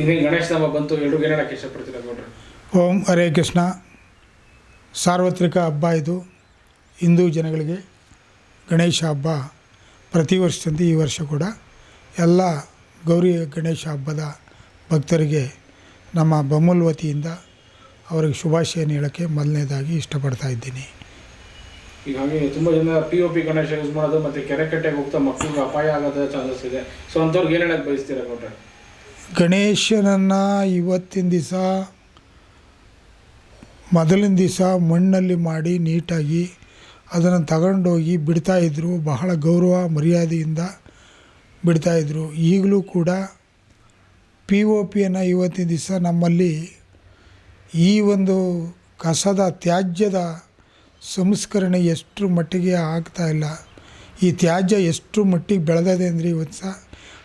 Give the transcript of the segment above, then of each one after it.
ಈಗ ಗಣೇಶ ಹಬ್ಬ ಬಂತು ಎಲ್ರಿಗೂ ಏನು ಹೇಳಕ್ಕೆ ಇಷ್ಟಪಡ್ತೀರಾ ಗೌಡ್ರೆ ಓಂ ಹರೇ ಕೃಷ್ಣ. ಸಾರ್ವತ್ರಿಕ ಹಬ್ಬ ಇದು. ಹಿಂದೂ ಜನಗಳಿಗೆ ಗಣೇಶ ಹಬ್ಬ ಪ್ರತಿ ವರ್ಷದಂತೆ ಈ ವರ್ಷ ಕೂಡ ಎಲ್ಲ ಗೌರಿ ಗಣೇಶ ಹಬ್ಬದ ಭಕ್ತರಿಗೆ ನಮ್ಮ ಬಮೂಲ್ ವತಿಯಿಂದ ಅವರಿಗೆ ಶುಭಾಶಯ ಹೇಳೋಕ್ಕೆ ಮೊದಲನೇದಾಗಿ ಇಷ್ಟಪಡ್ತಾ ಇದ್ದೀನಿ. ಹೀಗಾಗಿ ಹಾಗೆ ತುಂಬ ಜನ P O P Ganesha use ಮಾಡೋದು ಮತ್ತು ಕೆರೆ ಕಟ್ಟೆಗೆ ಹೋಗ್ತಾ ಮಕ್ಕಳಿಗೆ ಅಪಾಯ ಆಗೋದ ಚಾನ್ಸಸ್ ಇದೆ. ಸೊ ಅಂಥವ್ರಿಗೆ ಏನು ಹೇಳಕ್ಕೆ ಬಯಸ್ತೀರಾ ಗೌಡ್ರೆ? ಗಣೇಶನನ್ನು ಇವತ್ತಿನ ದಿವಸ, ಮೊದಲಿನ ದಿವಸ ಮಣ್ಣಲ್ಲಿ ಮಾಡಿ ನೀಟಾಗಿ ಅದನ್ನು ತಗೊಂಡೋಗಿ ಬಿಡ್ತಾಯಿದ್ರು ಬಹಳ ಗೌರವ, ಮರ್ಯಾದೆಯಿಂದ ಬಿಡ್ತಾಯಿದ್ರು ಈಗಲೂ ಕೂಡ ಪಿ ಒ ಪಿಯನ್ನು ಇವತ್ತಿನ ದಿವಸ ನಮ್ಮಲ್ಲಿ ಈ ಒಂದು ಕಸದ ತ್ಯಾಜ್ಯದ ಸಂಸ್ಕರಣೆ ಎಷ್ಟು ಮಟ್ಟಿಗೆ ಆಗ್ತಾಯಿಲ್ಲ ಈ ತ್ಯಾಜ್ಯ ಎಷ್ಟು ಮಟ್ಟಿಗೆ ಬೆಳೆದಿದೆ ಅಂದರೆ ಇವತ್ತು ಸಹ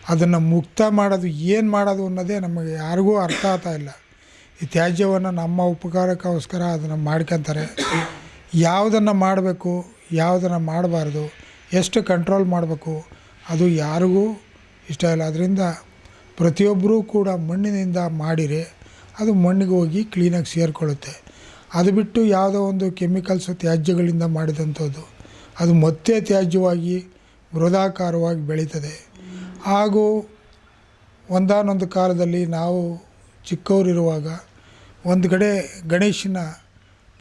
ಅದನ್ನು ಮುಕ್ತ ಮಾಡೋದು ಏನು ಮಾಡೋದು ಅನ್ನೋದೇ ನಮಗೆ ಯಾರಿಗೂ ಅರ್ಥ ಆಗ್ತಾ ಇಲ್ಲ. ಈ ತ್ಯಾಜ್ಯವನ್ನು ನಮ್ಮ ಉಪಕಾರಕ್ಕೋಸ್ಕರ ಅದನ್ನು ಮಾಡ್ಕೊತಾರೆ. ಯಾವುದನ್ನು ಮಾಡಬೇಕು, ಯಾವುದನ್ನು ಮಾಡಬಾರ್ದು, ಎಷ್ಟು ಕಂಟ್ರೋಲ್ ಮಾಡಬೇಕು, ಅದು ಯಾರಿಗೂ ಇಷ್ಟ ಇಲ್ಲ. ಅದರಿಂದ ಪ್ರತಿಯೊಬ್ಬರೂ ಕೂಡ ಮಣ್ಣಿನಿಂದ ಮಾಡಿರೆ ಅದು ಮಣ್ಣಿಗೆ ಹೋಗಿ ಕ್ಲೀನಾಗಿ ಸೇರಿಕೊಳ್ಳುತ್ತೆ. ಅದು ಬಿಟ್ಟು ಯಾವುದೋ ಒಂದು ಕೆಮಿಕಲ್ಸ್ ತ್ಯಾಜ್ಯಗಳಿಂದ ಮಾಡಿದಂಥದ್ದು, ಅದು ಮತ್ತೆ ತ್ಯಾಜ್ಯವಾಗಿ ವೃದಾಕಾರವಾಗಿ ಬೆಳೀತದೆ. ಹಾಗೂ ಒಂದಾನೊಂದು ಕಾಲದಲ್ಲಿ ನಾವು ಚಿಕ್ಕವರಿರುವಾಗ ಒಂದು ಕಡೆ ಗಣೇಶನ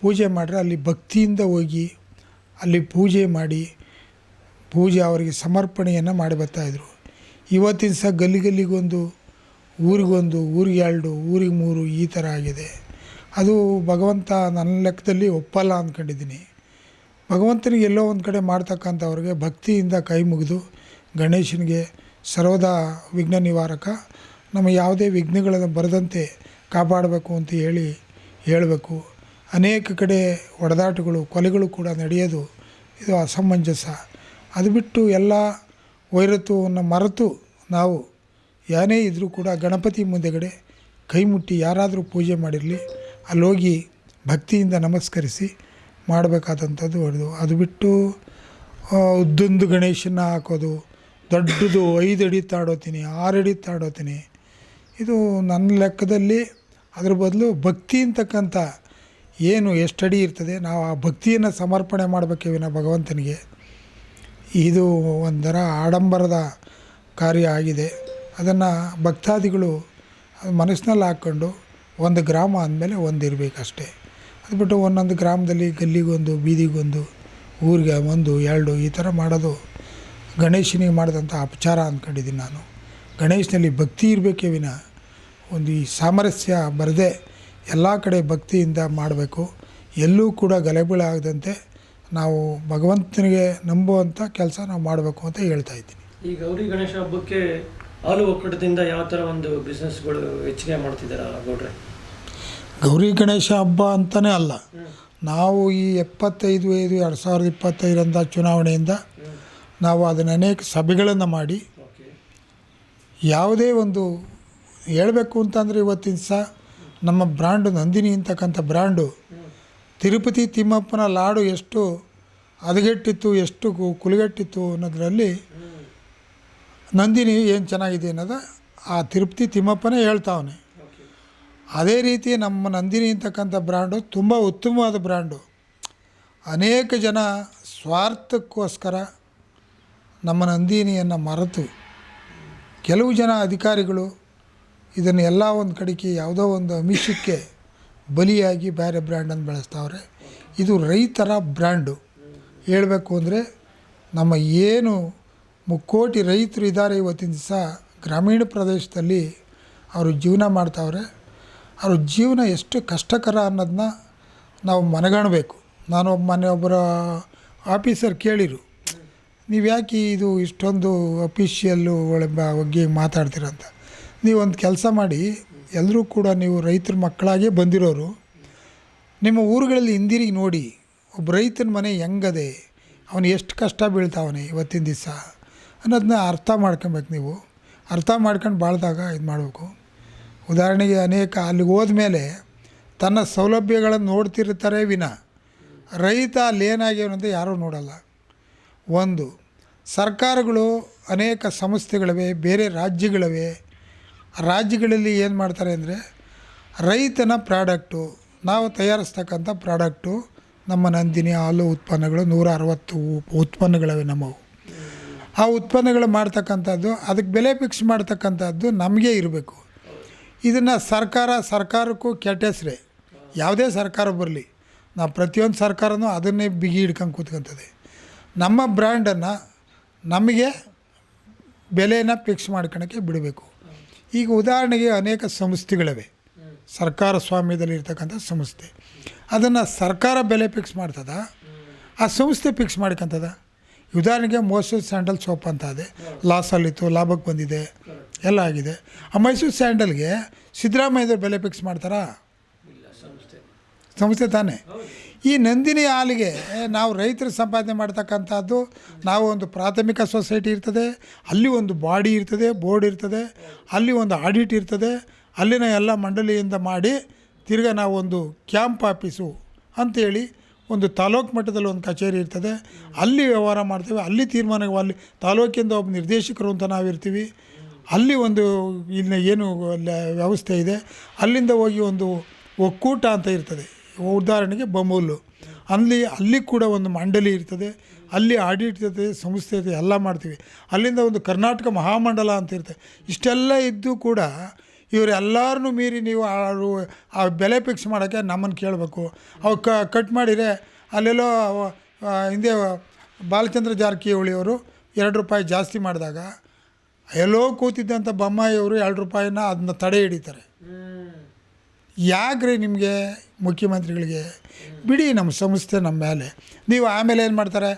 ಪೂಜೆ ಮಾಡಿದ್ರೆ ಅಲ್ಲಿ ಭಕ್ತಿಯಿಂದ ಹೋಗಿ ಅಲ್ಲಿ ಪೂಜೆ ಮಾಡಿ ಪೂಜೆ ಅವರಿಗೆ ಸಮರ್ಪಣೆಯನ್ನು ಮಾಡಿ ಬರ್ತಾಯಿದ್ರು ಇವತ್ತಿನ ಸಹ ಗಲ್ಲಿ ಗಲ್ಲಿಗೊಂದು ಊರಿಗೊಂದು, ಊರಿಗೆ ಎರಡು, ಊರಿಗೆ ಮೂರು ಈ ಥರ ಆಗಿದೆ. ಅದು ಭಗವಂತ ನನ್ನ ಲೆಕ್ಕದಲ್ಲಿ ಒಪ್ಪಲ್ಲ ಅಂದ್ಕೊಂಡಿದ್ದೀನಿ ಭಗವಂತನಿಗೆ ಎಲ್ಲೋ ಒಂದು ಕಡೆ ಮಾಡ್ತಕ್ಕಂಥವ್ರಿಗೆ ಭಕ್ತಿಯಿಂದ ಕೈ ಮುಗಿದು ಗಣೇಶನಿಗೆ ಸರ್ವದಾ ವಿಘ್ನ ನಿವಾರಕ ನಮ್ಮ ಯಾವುದೇ ವಿಘ್ನಗಳನ್ನು ಬರದಂತೆ ಕಾಪಾಡಬೇಕು ಅಂತ ಹೇಳಿ ಹೇಳಬೇಕು. ಅನೇಕ ಕಡೆ ಹೊಡೆದಾಟಗಳು ಕೊಲೆಗಳು ಕೂಡ ನಡೆಯೋದು ಇದು ಅಸಮಂಜಸ. ಅದು ಬಿಟ್ಟು ಎಲ್ಲ ವೈರತ್ವವನ್ನು ಮರೆತು ನಾವು ಏನೇ ಇದ್ದರೂ ಕೂಡ ಗಣಪತಿ ಮುಂದೆಗಡೆ ಕೈ ಮುಟ್ಟಿ ಯಾರಾದರೂ ಪೂಜೆ ಮಾಡಿರಲಿ, ಅಲ್ಲೋಗಿ ಭಕ್ತಿಯಿಂದ ನಮಸ್ಕರಿಸಿ ಮಾಡಬೇಕಾದಂಥದ್ದು ಹೊಡೆದು ಅದು ಬಿಟ್ಟು ಉದ್ದೊಂದು ಗಣೇಶನ ಹಾಕೋದು ದೊಡ್ಡದು ಐದು ಅಡಿ ತಾಡೋತೀನಿ, ಆರು ಅಡಿ ತಾಡೋತೀನಿ. ಇದು ನನ್ನ ಲೆಕ್ಕದಲ್ಲಿ ಅದ್ರ ಬದಲು ಭಕ್ತಿ ಅಂತಕ್ಕಂಥ ಏನು ಎಷ್ಟು ಅಡಿ ಇರ್ತದೆ, ನಾವು ಆ ಭಕ್ತಿಯನ್ನು ಸಮರ್ಪಣೆ ಮಾಡಬೇಕೇ ವಿನ ಭಗವಂತನಿಗೆ. ಇದು ಒಂಥರ ಆಡಂಬರದ ಕಾರ್ಯ ಆಗಿದೆ. ಅದನ್ನು ಭಕ್ತಾದಿಗಳು ಮನಸ್ಸಿನಲ್ಲಿ ಹಾಕ್ಕೊಂಡು ಒಂದು ಗ್ರಾಮ ಅಂದಮೇಲೆ ಒಂದಿರಬೇಕಷ್ಟೇ ಅದು ಬಿಟ್ಟು ಒಂದೊಂದು ಗ್ರಾಮದಲ್ಲಿ ಗಲ್ಲಿಗೊಂದು, ಬೀದಿಗೊಂದು, ಊರಿಗೆ ಒಂದು, ಎರಡು ಈ ಥರ ಮಾಡೋದು ಗಣೇಶನಿಗೆ ಮಾಡಿದಂಥ ಅಪಚಾರ ಅಂದ್ಕೊಂಡಿದ್ದೀನಿ ನಾನು. ಗಣೇಶನಲ್ಲಿ ಭಕ್ತಿ ಇರಬೇಕೇ ವಿನ. ಒಂದು ಈ ಸಾಮರಸ್ಯ ಬರದೆ ಎಲ್ಲ ಕಡೆ ಭಕ್ತಿಯಿಂದ ಮಾಡಬೇಕು. ಎಲ್ಲೂ ಕೂಡ ಗಲಭೆ ಆಗದಂತೆ ನಾವು ಭಗವಂತನಿಗೆ ನಂಬುವಂಥ ಕೆಲಸ ನಾವು ಮಾಡಬೇಕು ಅಂತ ಹೇಳ್ತಾ ಇದ್ದೀನಿ. ಈ ಗೌರಿ ಗಣೇಶ ಹಬ್ಬಕ್ಕೆ ಹಾಲು ಒಕ್ಕೂಟದಿಂದ ಯಾವ ಥರ ಒಂದು ಬಿಸ್ನೆಸ್ಗಳು ಹೆಚ್ಚಿಗೆ ಮಾಡ್ತಿದ್ದೀರಾ ಗೌಡ್ರೆ? ಗೌರಿ ಗಣೇಶ ಹಬ್ಬ ಅಂತಲೇ ಅಲ್ಲ. ನಾವು ಈ ಎಪ್ಪತ್ತೈದು ಐದು ಎರಡು ಸಾವಿರದ ಇಪ್ಪತ್ತೈದರಿಂದ ಚುನಾವಣೆಯಿಂದ ನಾವು ಅದನ್ನು ಅನೇಕ ಸಭೆಗಳನ್ನು ಮಾಡಿ ಯಾವುದೇ ಒಂದು ಹೇಳಬೇಕು ಅಂತಂದರೆ ಇವತ್ತಿನ ಸಹ ನಮ್ಮ ಬ್ರ್ಯಾಂಡು ನಂದಿನಿ ಅಂತಕ್ಕಂಥ ಬ್ರ್ಯಾಂಡು ತಿರುಪತಿ ತಿಮ್ಮಪ್ಪನ ಲಾಡು ಎಷ್ಟು ಹದಗೆಟ್ಟಿತ್ತು ಎಷ್ಟು ಕುಲುಗೆಟ್ಟಿತ್ತು ಅನ್ನೋದರಲ್ಲಿ ನಂದಿನಿ ಏನು ಚೆನ್ನಾಗಿದೆ ಅನ್ನೋದು ಆ ತಿರುಪತಿ ತಿಮ್ಮಪ್ಪನೇ ಹೇಳ್ತಾವನೆ. ಅದೇ ರೀತಿ ನಮ್ಮ ನಂದಿನಿ ಅಂತಕ್ಕಂಥ ಬ್ರ್ಯಾಂಡು ತುಂಬ ಉತ್ತಮವಾದ ಬ್ರ್ಯಾಂಡು. ಅನೇಕ ಜನ ಸ್ವಾರ್ಥಕ್ಕೋಸ್ಕರ ನಮ್ಮ ನಂದಿನಿಯನ್ನು ಮರೆತು ಕೆಲವು ಜನ ಅಧಿಕಾರಿಗಳು ಇದನ್ನು ಎಲ್ಲ ಒಂದು ಕಡೆಗೆ ಯಾವುದೋ ಒಂದು ಅಮಿಷಕ್ಕೆ ಬಲಿಯಾಗಿ ಬೇರೆ ಬ್ರ್ಯಾಂಡನ್ನು ಬೆಳೆಸ್ತಾವ್ರೆ. ಇದು ರೈತರ ಬ್ರ್ಯಾಂಡು. ಹೇಳಬೇಕು ಅಂದರೆ ನಮ್ಮ ಏನು ಮುಕ್ಕೋಟಿ ರೈತರು ಇದ್ದಾರೆ ಇವತ್ತಿನ ದಿವಸ ಗ್ರಾಮೀಣ ಪ್ರದೇಶದಲ್ಲಿ ಅವರು ಜೀವನ ಮಾಡ್ತಾವ್ರೆ. ಅವ್ರ ಜೀವನ ಎಷ್ಟು ಕಷ್ಟಕರ ಅನ್ನೋದನ್ನ ನಾವು ಮನಗಾಣಬೇಕು. ನಾನು ಮನೆ ಒಬ್ಬರ ಆಫೀಸರ್ ಕೇಳಿರು. ನೀವು ಯಾಕೆ ಇದು ಇಷ್ಟೊಂದು ಅಫಿಷಿಯಲ್ಲು ಬಗ್ಗೆ ಮಾತಾಡ್ತೀರಂತ? ನೀವೊಂದು ಕೆಲಸ ಮಾಡಿ ಎಲ್ಲರೂ ಕೂಡ ನೀವು ರೈತರ ಮಕ್ಕಳಾಗೇ ಬಂದಿರೋರು, ನಿಮ್ಮ ಊರುಗಳಲ್ಲಿ ಹಿಂದಿರುಗಿ ನೋಡಿ, ಒಬ್ಬ ರೈತನ ಮನೆ ಹೆಂಗದೆ, ಅವನು ಎಷ್ಟು ಕಷ್ಟ ಬೀಳ್ತಾವನೆ ಇವತ್ತಿನ ದಿವಸ ಅನ್ನೋದನ್ನ ಅರ್ಥ ಮಾಡ್ಕೊಬೇಕು ನೀವು. ಅರ್ಥ ಮಾಡ್ಕೊಂಡು ಬಾಳ್ದಾಗ ಇದು ಮಾಡಬೇಕು. ಉದಾಹರಣೆಗೆ ಅನೇಕ ಅಲ್ಲಿಗೆ ಹೋದ್ಮೇಲೆ ತನ್ನ ಸೌಲಭ್ಯಗಳನ್ನು ನೋಡ್ತಿರ್ತಾರೆ ವಿನ. ರೈತ ಅಲ್ಲಿ ಏನಾಗ್ಯವನು ಅಂತ ಯಾರೂ ನೋಡಲ್ಲ. ಒಂದು, ಸರ್ಕಾರಗಳು ಅನೇಕ ಸಂಸ್ಥೆಗಳಿವೆ, ಬೇರೆ ರಾಜ್ಯಗಳಿವೆ. ರಾಜ್ಯಗಳಲ್ಲಿ ಏನು ಮಾಡ್ತಾರೆ ಅಂದರೆ, ರೈತನ ಪ್ರಾಡಕ್ಟು, ನಾವು ತಯಾರಿಸ್ತಕ್ಕಂಥ ಪ್ರಾಡಕ್ಟು, ನಮ್ಮ ನಂದಿನಿ ಹಾಲು ಉತ್ಪನ್ನಗಳು ನೂರ ಅರವತ್ತು ಉತ್ಪನ್ನಗಳಿವೆ ನಮ್ಮವು. ಆ ಉತ್ಪನ್ನಗಳು ಮಾಡ್ತಕ್ಕಂಥದ್ದು, ಅದಕ್ಕೆ ಬೆಲೆ ಫಿಕ್ಸ್ ಮಾಡ್ತಕ್ಕಂಥದ್ದು ನಮಗೆ ಇರಬೇಕು. ಇದನ್ನು ಸರ್ಕಾರ, ಸರ್ಕಾರಕ್ಕೂ ಕೆಟ್ಟ ಹೆಸರೇ ಯಾವುದೇ ಸರ್ಕಾರ ಬರಲಿ, ನಾವು ಪ್ರತಿಯೊಂದು ಸರ್ಕಾರನೂ ಅದನ್ನೇ ಬಿಗಿ ಹಿಡ್ಕೊಂಡು ಕೂತ್ಕೊಂತದೆ. ನಮ್ಮ ಬ್ರ್ಯಾಂಡನ್ನು ನಮಗೆ ಬೆಲೆನ ಫಿಕ್ಸ್ ಮಾಡ್ಕೊಳಕ್ಕೆ ಬಿಡಬೇಕು. ಈಗ ಉದಾಹರಣೆಗೆ ಅನೇಕ ಸಂಸ್ಥೆಗಳಿವೆ. ಸರ್ಕಾರ ಸ್ವಾಮ್ಯದಲ್ಲಿ ಇರ್ತಕ್ಕಂಥ ಸಂಸ್ಥೆ. ಅದನ್ನು ಸರ್ಕಾರ ಬೆಲೆ ಫಿಕ್ಸ್ ಮಾಡ್ತದ? ಆ ಸಂಸ್ಥೆ ಫಿಕ್ಸ್ ಮಾಡ್ಕೊಂತದ? ಉದಾಹರಣೆಗೆ ಮೈಸೂರು ಸ್ಯಾಂಡಲ್ ಸೋಪ್ ಅಂತ ಇದೆ. ಲಾಸಲ್ಲಿತ್ತು, ಲಾಭಕ್ಕೆ ಬಂದಿದೆ, ಎಲ್ಲ ಆಗಿದೆ. ಆ ಮೈಸೂರು ಸ್ಯಾಂಡಲ್ಗೆ ಸಿದ್ದರಾಮಯ್ಯದವ್ರು ಬೆಲೆ ಫಿಕ್ಸ್ ಮಾಡ್ತಾರಾ? ಸಂಸ್ಥೆ ತಾನೇ. ಈ ನಂದಿನಿ ಹಾಲಿಗೆ ನಾವು ರೈತರು ಸಂಪಾದನೆ ಮಾಡ್ತಕ್ಕಂಥದ್ದು ನಾವು ಒಂದು ಪ್ರಾಥಮಿಕ ಸೊಸೈಟಿ ಇರ್ತದೆ, ಅಲ್ಲಿ ಒಂದು ಬಾಡಿ ಇರ್ತದೆ, ಬೋರ್ಡ್ ಇರ್ತದೆ, ಅಲ್ಲಿ ಒಂದು ಆಡಿಟ್ ಇರ್ತದೆ, ಅಲ್ಲಿನ ಎಲ್ಲ ಮಂಡಳಿಯಿಂದ ಮಾಡಿ ತಿರ್ಗ ನಾವು ಒಂದು ಕ್ಯಾಂಪ್ ಆಫೀಸು ಅಂಥೇಳಿ ಒಂದು ತಾಲೂಕು ಮಟ್ಟದಲ್ಲಿ ಒಂದು ಕಚೇರಿ ಇರ್ತದೆ. ಅಲ್ಲಿ ವ್ಯವಹಾರ ಮಾಡ್ತೇವೆ. ಅಲ್ಲಿ ತೀರ್ಮಾನ, ಅಲ್ಲಿ ತಾಲೂಕಿಂದ ಒಬ್ಬ ನಿರ್ದೇಶಕರು ಅಂತ ನಾವಿರ್ತೀವಿ. ಅಲ್ಲಿ ಒಂದು ಇಲ್ಲಿನ ಏನು ವ್ಯವಸ್ಥೆ ಇದೆ. ಅಲ್ಲಿಂದ ಹೋಗಿ ಒಂದು ಒಕ್ಕೂಟ ಅಂತ ಇರ್ತದೆ. ಉದಾಹರಣೆಗೆ ಬಮೂಲು. ಅಲ್ಲಿ ಅಲ್ಲಿ ಕೂಡ ಒಂದು ಮಂಡಳಿ ಇರ್ತದೆ. ಅಲ್ಲಿ ಆಡಿಟ್ ಇರ್ತದೆ ಸಂಸ್ಥೆ ಇರ್ತದೆ ಎಲ್ಲ ಮಾಡ್ತೀವಿ. ಅಲ್ಲಿಂದ ಒಂದು ಕರ್ನಾಟಕ ಮಹಾಮಂಡಲ ಅಂತ ಇರ್ತದೆ ಇಷ್ಟೆಲ್ಲ ಇದ್ದು ಕೂಡ ಇವರೆಲ್ಲರನ್ನೂ ಮೀರಿ ನೀವು ಆ ಬೆಲೆ ಫಿಕ್ಸ್ ಮಾಡೋಕ್ಕೆ ನಮ್ಮನ್ನು ಕೇಳಬೇಕು. ಅವು ಕಟ್ ಮಾಡಿದರೆ ಅಲ್ಲೆಲ್ಲೋ ಹಿಂದೆ ಬಾಲಚಂದ್ರ ಜಾರಕಿಹೊಳಿಯವರು ಎರಡು ರೂಪಾಯಿ ಜಾಸ್ತಿ ಮಾಡಿದಾಗ, ಎಲ್ಲೋ ಕೂತಿದ್ದಂಥ ಬೊಮ್ಮಾಯಿಯವರು ಎರಡು ರೂಪಾಯಿನ ಅದನ್ನ ತಡೆ ಹಿಡಿತಾರೆ. ಯಾಕ್ರಿ ನಿಮಗೆ ಮುಖ್ಯಮಂತ್ರಿಗಳಿಗೆ, ಬಿಡಿ ನಮ್ಮ ಸಂಸ್ಥೆ ನಮ್ಮ ಮೇಲೆ. ನೀವು ಆಮೇಲೆ ಏನು ಮಾಡ್ತಾರೆ?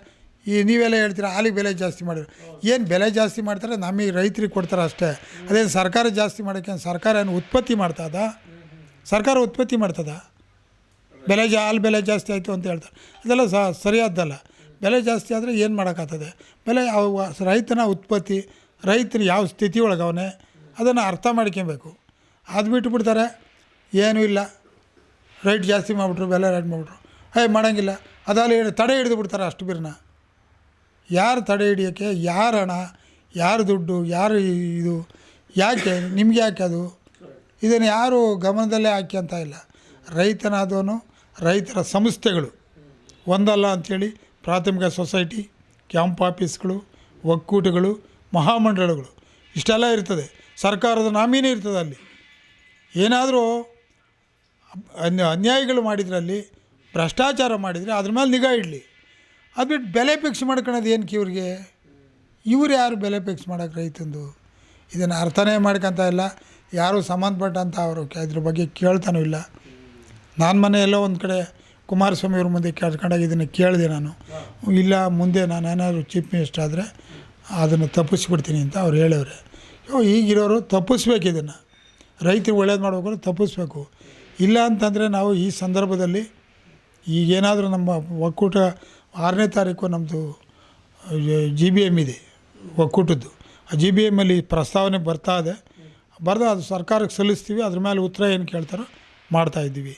ಈ ನೀವೆಲ್ಲ ಹೇಳ್ತೀರಾ, ಹಾಲಿಗೆ ಬೆಲೆ ಜಾಸ್ತಿ ಮಾಡಿದ್ರು. ಏನು ಬೆಲೆ ಜಾಸ್ತಿ ಮಾಡ್ತಾರೆ? ನಮಗೆ ರೈತರಿಗೆ ಕೊಡ್ತಾರೆ ಅಷ್ಟೇ. ಅದೇ ಸರ್ಕಾರ ಜಾಸ್ತಿ ಮಾಡೋಕ್ಕೆ ಸರ್ಕಾರ ಏನು ಉತ್ಪತ್ತಿ ಮಾಡ್ತದ? ಸರ್ಕಾರ ಉತ್ಪತ್ತಿ ಮಾಡ್ತದ? ಬೆಲೆ ಜಾ, ಹಾಲು ಬೆಲೆ ಜಾಸ್ತಿ ಆಯಿತು ಅಂತ ಹೇಳ್ತಾರೆ. ಅದೆಲ್ಲ ಸರಿಯಾದ್ದಲ್ಲ. ಬೆಲೆ ಜಾಸ್ತಿ ಆದರೆ ಏನು ಮಾಡೋಕ್ಕಾಗ್ತದೆ? ಬೆಲೆ ಅವ ರೈತನ ಉತ್ಪತ್ತಿ, ರೈತನ ಯಾವ ಸ್ಥಿತಿ ಒಳಗೆ ಅವನೇ ಅದನ್ನು ಅರ್ಥ ಮಾಡ್ಕೊಬೇಕು. ಅದು ಬಿಟ್ಬಿಡ್ತಾರೆ ಏನೂ ಇಲ್ಲ. ರೇಟ್ ಜಾಸ್ತಿ ಮಾಡಿಬಿಟ್ರು, ಬೆಲೆ ರೇಟ್ ಮಾಡಿಬಿಟ್ರು. ಹೇ ಮಾಡೋಂಗಿಲ್ಲ. ಅದಲ್ಲಿ ತಡೆ ಹಿಡಿದು ಬಿಡ್ತಾರೆ ಅಷ್ಟು ಬಿರ್ನ? ಯಾರು ತಡೆ ಹಿಡಿಯೋಕ್ಕೆ, ಯಾರ ಹಣ, ಯಾರು ದುಡ್ಡು, ಯಾರು ಇದು, ಯಾಕೆ, ನಿಮ್ಗೆ ಯಾಕೆ ಅದು? ಇದನ್ನು ಯಾರು ಗಮನದಲ್ಲೇ ಹಾಕಿ ಅಂತ ಇಲ್ಲ. ರೈತನಾದವನು ರೈತರ ಸಂಸ್ಥೆಗಳು. ಒಂದಲ್ಲ ಅಂಥೇಳಿ ಪ್ರಾಥಮಿಕ ಸೊಸೈಟಿ, ಕ್ಯಾಂಪ್ ಆಫೀಸ್ಗಳು, ಒಕ್ಕೂಟಗಳು, ಮಹಾಮಂಡಳಗಳು. ಇಷ್ಟೆಲ್ಲ ಇರ್ತದೆ. ಸರ್ಕಾರದ ನಾಮಿನೇ ಇರ್ತದೆ ಅಲ್ಲಿ. ಏನಾದರೂ ಅನ್ಯ ಅನ್ಯಾಯಗಳು ಮಾಡಿದ್ರಲ್ಲಿ, ಭ್ರಷ್ಟಾಚಾರ ಮಾಡಿದರೆ ಅದ್ರ ಮೇಲೆ ನಿಗಾ ಇಡಲಿ. ಅದು ಬಿಟ್ಟು ಬೆಲೆ ಫಿಕ್ಸ್ ಮಾಡ್ಕೊಳೋದು ಏನಕ್ಕೆ ಇವ್ರಿಗೆ? ಇವ್ರು ಯಾರು ಬೆಲೆ ಫಿಕ್ಸ್ ಮಾಡೋಕೆ ರೈತಂದು? ಇದನ್ನು ಅರ್ಥನೇ ಮಾಡ್ಕೊತ ಇಲ್ಲ. ಯಾರು ಸಂಬಂಧಪಟ್ಟಂಥ ಅವರು ಇದ್ರ ಬಗ್ಗೆ ಕೇಳ್ತಾನೂ ಇಲ್ಲ. ನಾನು ಮನೆ ಎಲ್ಲೋ ಒಂದು ಕಡೆ ಕುಮಾರಸ್ವಾಮಿ ಇವ್ರ ಮುಂದೆ ಕೇಳ್ಕೊಂಡಾಗ ಇದನ್ನು ಕೇಳಿದೆ ನಾನು. ಇಲ್ಲ, ಮುಂದೆ ನಾನು ಏನಾದರೂ ಚೀಫ್ ಮಿನಿಸ್ಟರ್ ಆದರೆ ಅದನ್ನು ತಪ್ಪಿಸ್ಬಿಡ್ತೀನಿ ಅಂತ ಅವ್ರು ಹೇಳವ್ರೆ. ಈಗಿರೋರು ತಪ್ಪಿಸ್ಬೇಕು ಇದನ್ನು. ರೈತರು ಒಳ್ಳೇದು ಮಾಡ್ಬೇಕಾದ್ರೆ ತಪ್ಪಿಸ್ಬೇಕು. ಇಲ್ಲ ಅಂತಂದರೆ ನಾವು ಈ ಸಂದರ್ಭದಲ್ಲಿ ಈಗೇನಾದರೂ ನಮ್ಮ ಒಕ್ಕೂಟ ಆರನೇ ತಾರೀಕು ನಮ್ಮದು ಜಿ ಬಿ ಎಂ ಇದೆ, ಒಕ್ಕೂಟದ್ದು. ಆ ಜಿ ಬಿ ಎಮ್ಮಲ್ಲಿ ಪ್ರಸ್ತಾವನೆ ಬರ್ತಾ ಇದೆ. ಬರೆದು ಅದು ಸರ್ಕಾರಕ್ಕೆ ಸಲ್ಲಿಸ್ತೀವಿ, ಅದ್ರ ಮೇಲೆ ಉತ್ತರ ಏನು ಕೇಳ್ತಾರೋ ಮಾಡ್ತಾಯಿದ್ದೀವಿ